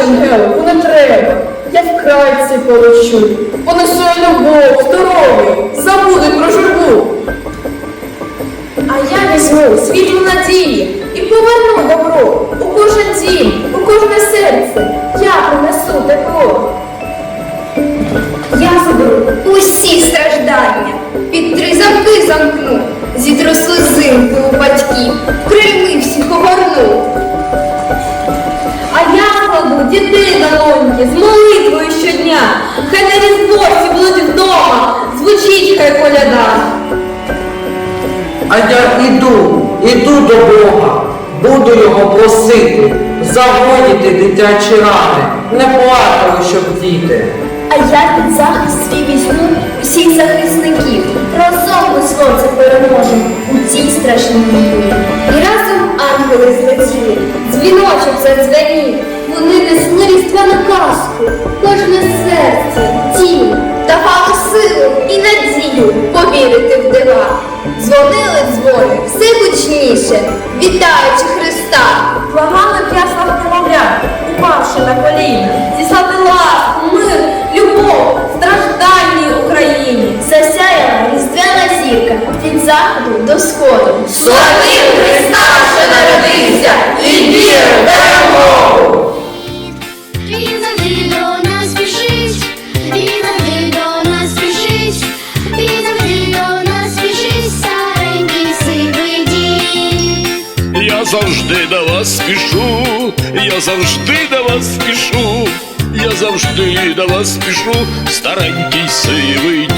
Ангелику, не треба. Я вкрай полощу. Понесу я любов, здоров'я, забудуть про журбу. А я візьму світлу надії і поверну добро у кожен дім, у кожне серце. Я принесу тепло. Я заберу усі страждання, під три замки замкну, зітру слезинки у батьків, дітей на лоньки з молитвою щодня. Хай на різдво всі будуть вдома, звучить хай коляда. А я іду, іду до Бога, буду його просити, загоїти дитячі рани, не плакали, щоб діти. А я під захист свій візьму усіх захисників. Разом ми сонце переможемо у цій страшній війні. І разом ангели злетіли, дзвіночок задзвенів. Вони несли різдвяну казку, кожне серце, тіло, давали силу і надію повірити в дива. Дзвонили дзвони все гучніше, вітаючи Христа. Благали б ясна немовля, упавши на коліна, зіслати ласку, мир, любов, страждальній Україні. Засяяла різдвяна зірка від заходу до сходу. Славим завжди до вас спішу, я завжди до вас спішу, я завжди до вас спішу, старенький сивий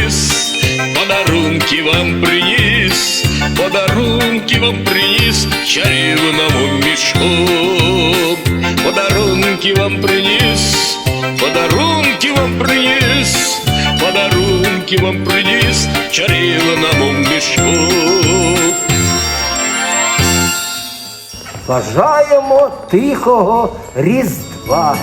приніс, подарунки вам приніс, подарунки вам приніс чарівному мішку. Подарунки вам приніс, подарунки вам приніс, подарунки вам приніс чарівному мішку. Бажаємо тихого Різдва.